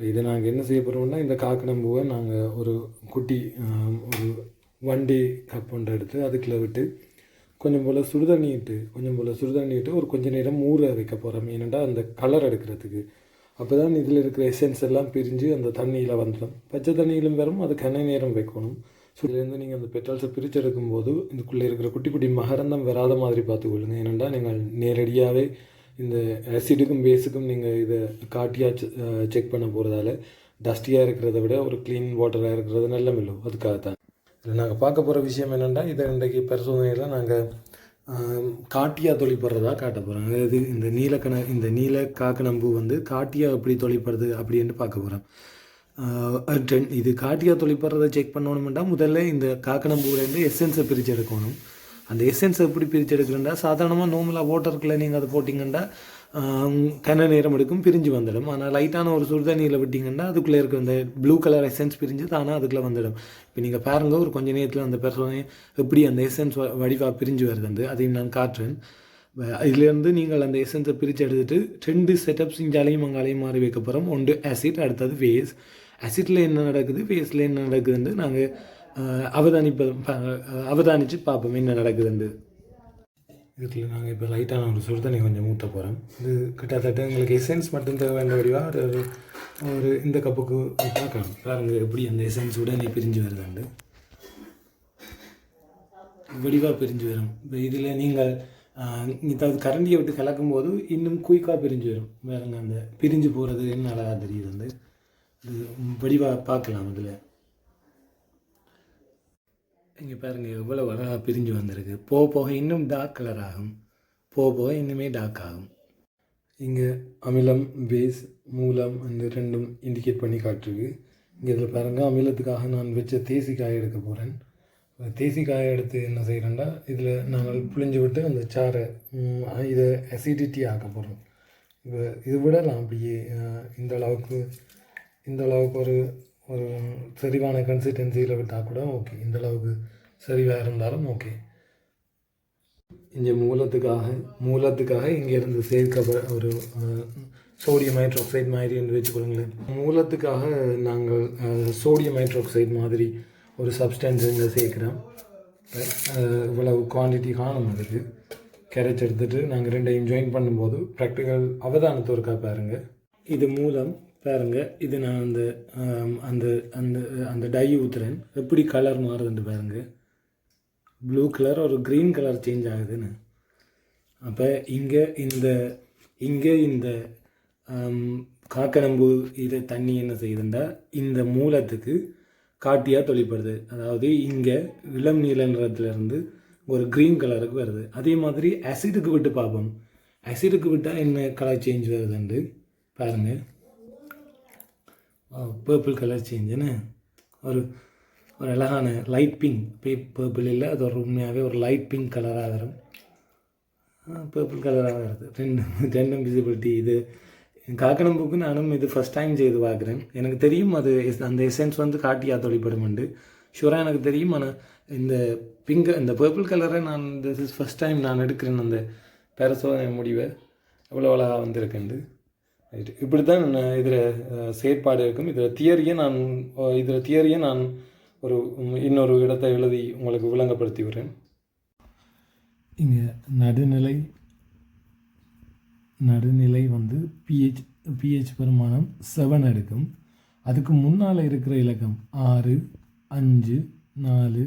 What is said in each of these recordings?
இப்போ இதை நாங்கள் என்ன செய்ய போகிறோம்னா இந்த காக்கணம்பூவை நாங்கள் ஒரு குட்டி ஒரு வண்டி கப் ஒன்று எடுத்து அதுக்குள்ளே விட்டு கொஞ்சம் போல் சுடுதண்ணி இட்டு கொஞ்சம் போல் சுடுதண்ணி இட்டு ஒரு கொஞ்சம் நேரம் ஊற வைக்க போகிறோம் ஏனெண்டா அந்த கலர் எடுக்கிறதுக்கு. அப்போ தான் இதில் இருக்கிற எசன்ஸ் எல்லாம் பிரிஞ்சு அந்த தண்ணியில் வந்துடும். பச்சை தண்ணியிலும் வரும் அது கண்ணை நேரம் வைக்கணும். ஸோ இதுலேருந்து நீங்கள் அந்த பெட்ரோல்ஸை பிரித்து எடுக்கும்போது இதுக்குள்ளே இருக்கிற குட்டி குட்டி மகரந்தம் வராத மாதிரி பார்த்துக்கொள்ளுங்க. ஏனெண்டா நீங்கள் நேரடியாகவே இந்த ஆசிடுக்கும் பேஸுக்கும் நீங்கள் இதை காட்டியாக செக் பண்ண போகிறதால டஸ்டியாக இருக்கிறத விட ஒரு க்ளீன் வாட்டராக இருக்கிறது நல்ல மில்லு. அதுக்காகத்தான். இதில் நாங்கள் பார்க்க போகிற விஷயம் என்னென்னா இதை இன்றைக்கு பரிசோதனையில் நாங்கள் காட்டியாக தொழிப்படுறதா காட்ட போகிறோம் அதாவது இந்த நீலக்கண இந்த நீல காக்கணம்பு வந்து காட்டியாக எப்படி தொழிப்படுறது அப்படின்னு பார்க்க போகிறோம் இது காட்டியாக தொழிப்படுறதை செக் பண்ணணுமெண்டா முதல்ல இந்த காக்கணம்பூலேருந்து எசன்ஸை பிரித்து எடுக்கணும். அந்த எசன்ஸை எப்படி பிரித்து எடுக்கிறேன்டா? சாதாரணமாக நோமலாக வாட்டருக்குள்ளே நீங்கள் அதை போட்டிங்கன்னா கன நேரம் எடுக்கும் பிரிஞ்சு வந்துடும். ஆனால் லைட்டான ஒரு சுடுதண்ணியில் விட்டிங்கன்னா அதுக்குள்ளே இருக்க அந்த ப்ளூ கலர் எசன்ஸ் பிரிஞ்சு தானே அதுக்குள்ளே வந்துடும். இப்போ நீங்கள் பாருங்க ஒரு கொஞ்ச நேரத்தில் அந்த பெர்சோனை எப்படி அந்த எசன்ஸ் வடிவாக பிரிஞ்சு வருது அதையும் நான் காட்டுறேன். இதுலேருந்து நீங்கள் அந்த எசன்ஸை பிரித்து எடுத்துட்டு ரெண்டு செட்டப்ஸ் இங்காலையும் அங்காலையும் மாறி வைக்க போகிறோம் ஒன்று ஆசிட் அடுத்தது வேஸ் ஆசிட்டில் என்ன நடக்குது? வேஸில் என்ன நடக்குதுன்னு நாங்கள் அவதானிப்ப அவதானித்து பார்ப்போம் என்ன நடக்குதுண்டு இதில் நாங்கள் இப்போ லைட்டான ஒரு சுடுதண்ணி கொஞ்சம் ஊற்ற போகிறோம் இது கிட்டத்தட்ட எங்களுக்கு எசன்ஸ் மட்டும் தேவையான வடிவாக வடிவா ஒரு ஒரு- இந்த கப்புக்கு பார்க்கணும் பாருங்க எப்படி அந்த எசன்ஸ் உடனே பிரிஞ்சு வருதுண்டு. வடிவாக பிரிஞ்சு வரும். இப்போ இதில் நீங்கள் இதாவது கரண்டியை விட்டு கலக்கும் போது இன்னும் குயிக்காக பிரிஞ்சு வரும். வேறுங்க அந்த பிரிஞ்சு போகிறது என்ன அழகாக தெரியுது வந்து இது வடிவாக பார்க்கலாம் இதில் இங்கே பாருங்கள் எவ்வளோ அழகாக பிரிஞ்சு வந்திருக்கு. போக போக இன்னும் டார்க் கலர் ஆகும். போக போக இன்னுமே டார்க் ஆகும். இங்கே அமிலம் பேஸ் மூலம் அந்த ரெண்டும் இண்டிகேட் பண்ணி காட்டுருக்கு. இங்கே இதில் பாருங்கள் அமிலத்துக்காக நான் வச்ச தேசி எடுக்க போகிறேன் தேசி எடுத்து என்ன செய்கிறேன்டா இதில் நாங்கள் புளிஞ்சு விட்டு அந்த சாரை இதை அசிடிட்டி ஆக்க போகிறோம் இப்போ இது நான் அப்படியே. இந்த அளவுக்கு இந்த அளவுக்கு ஒரு ஒரு சரிவான கன்சிஸ்டன்சியில் விட்டால் கூட ஓகே இந்த அளவுக்கு சரிவாக இருந்தாலும் ஓகே இங்கே மூலத்துக்காக மூலத்துக்காக இங்கேருந்து சேர்க்க ஒரு சோடியம் ஹைட்ரோக்சைடு மாதிரி என்று வச்சுக்கொள்ளுங்களேன் மூலத்துக்காக நாங்கள் சோடியம் ஹைட்ரோக்சைடு மாதிரி ஒரு சப்ஸ்டன்ஸ் இங்கே சேர்க்குறோம். இவ்வளவு குவான்டிட்டி காணும் அதுக்கு. கரைச்சி எடுத்துகிட்டு நாங்கள் ரெண்டையும் ஜாயின் பண்ணும்போது ப்ராக்டிக்கல் அவதானத்தை இருக்கா இது மூலம் பாருங்க இது நான் அந்த அந்த அந்த அந்த டை ஊற்றுறேன் எப்படி கலர் மாறுதுன்னு பாருங்க. ப்ளூ கலர் ஒரு க்ரீன் கலர் சேஞ்ச் ஆகுதுன்னு. அப்போ இங்கே இந்த இங்கே இந்த ஆம், காக்கனம்பு இது தண்ணி என்ன செய்யுதுண்டா இந்த மூலத்துக்கு காட்டியாக தொழிப்படுது. அதாவது இங்கே இளம் நீல நிறத்துலேருந்து ஒரு க்ரீன் கலருக்கு வருது. அதே மாதிரி அசிடுக்கு விட்டு பார்ப்போம் அசிடுக்கு விட்டால் என்ன கலர் சேஞ்ச் வருதுண்டு? பாருங்கள் பர்பிள் கலர் சேஞ்சுன்னு ஒரு ஒரு அழகான லைட் பிங்க் பே பர்பிள் இல்லை அது ஒரு உண்மையாகவே ஒரு லைட் பிங்க் கலராக வரும். பர்பிள் கலராக வருது. ரெண்டு ரெண்டும் விசிபிலிட்டி இது காக்கணம்புக்கு நானும் இது ஃபஸ்ட் டைம் செய்து பார்க்குறேன். எனக்கு தெரியும் அது எஸ்- அந்த எசன்ஸ் வந்து காட்டியா தொழிற்படுமெண்டு ஷூராக எனக்கு தெரியும் ஆனால் இந்த பிங்க் இந்த பர்பிள் கலரை நான் திஸ் இஸ் ஃபஸ்ட் டைம் நான் எடுக்கிறேன் அந்த பரிசோதனை முடிவை. எவ்வளோ அழகாக வந்திருக்குண்டு ரைட் இப்படி தான் இதில் செயற்பாடு இருக்கும். இதில் தியரியை நான் இதில் தியரியை நான் ஒரு இன்னொரு இடத்தை எழுதி உங்களுக்கு விளங்கப்படுத்தி விடுறேன். இங்கே நடுநிலை நடுநிலை வந்து பிஹெச் பிஹெச் பெருமானம் செவன் எடுக்கும். அதுக்கு முன்னால் இருக்கிற இலக்கம் ஆறு அஞ்சு நாலு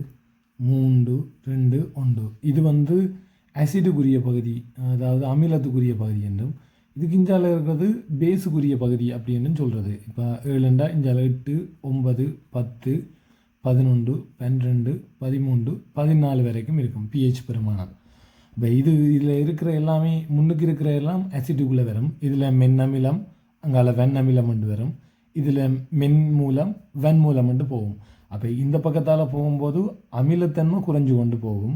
மூன்று ரெண்டு ஒன்று. இது வந்து அசிடுக்குரிய பகுதி அதாவது அமிலத்துக்குரிய பகுதி என்றும் இதுக்கு இஞ்சால இருக்கிறது பேஸுக்குரிய பகுதி அப்படின்னு சொல்கிறது இப்போ ஏழுண்டா இஞ்சால எட்டு ஒன்பது பத்து பதினொன்று பன்னிரெண்டு பதிமூன்று பதினாலு வரைக்கும் இருக்கும் பிஹெச் பெருமானம் இப்போ இது இதில் இருக்கிற எல்லாமே முன்னுக்கு இருக்கிற எல்லாம் அசிட்டுக்குள்ளே வரும். இதில் மென்னமிலம் அங்கால வெண்ணமிலம் வந்து வரும். இதில் மென் மூலம் வெண் மூலம் வந்து போகும். அப்போ இந்த பக்கத்தால் போகும்போது அமிலத்தன்மை குறைஞ்சு கொண்டு போகும்.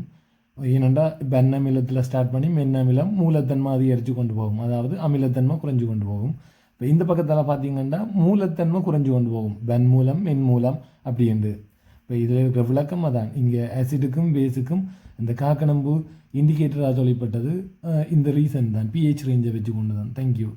ஏனெண்டா வெண்ணமிலத்தில் ஸ்டார்ட் பண்ணி மென்னமிலம் மூலத்தன்மை அதிகரித்து கொண்டு போகும். அதாவது அமிலத்தன்மை குறைஞ்சு கொண்டு போகும். இப்போ இந்த பக்கத்தில் பார்த்தீங்கன்னா மூலத்தன்மை குறைஞ்சு கொண்டு போகும். பென் மூலம் மென் மூலம் அப்படின்றது இப்போ இதில் இருக்கிற விளக்கம் அதான். இங்கே ஆசிடுக்கும் பேஸுக்கும் இந்த காக்கணம்பு இண்டிகேட்டராக சொல்லப்பட்டது இந்த ரீசன் தான். பிஹெச் ரேஞ்சை வச்சு கொண்டு தான். தேங்க்யூ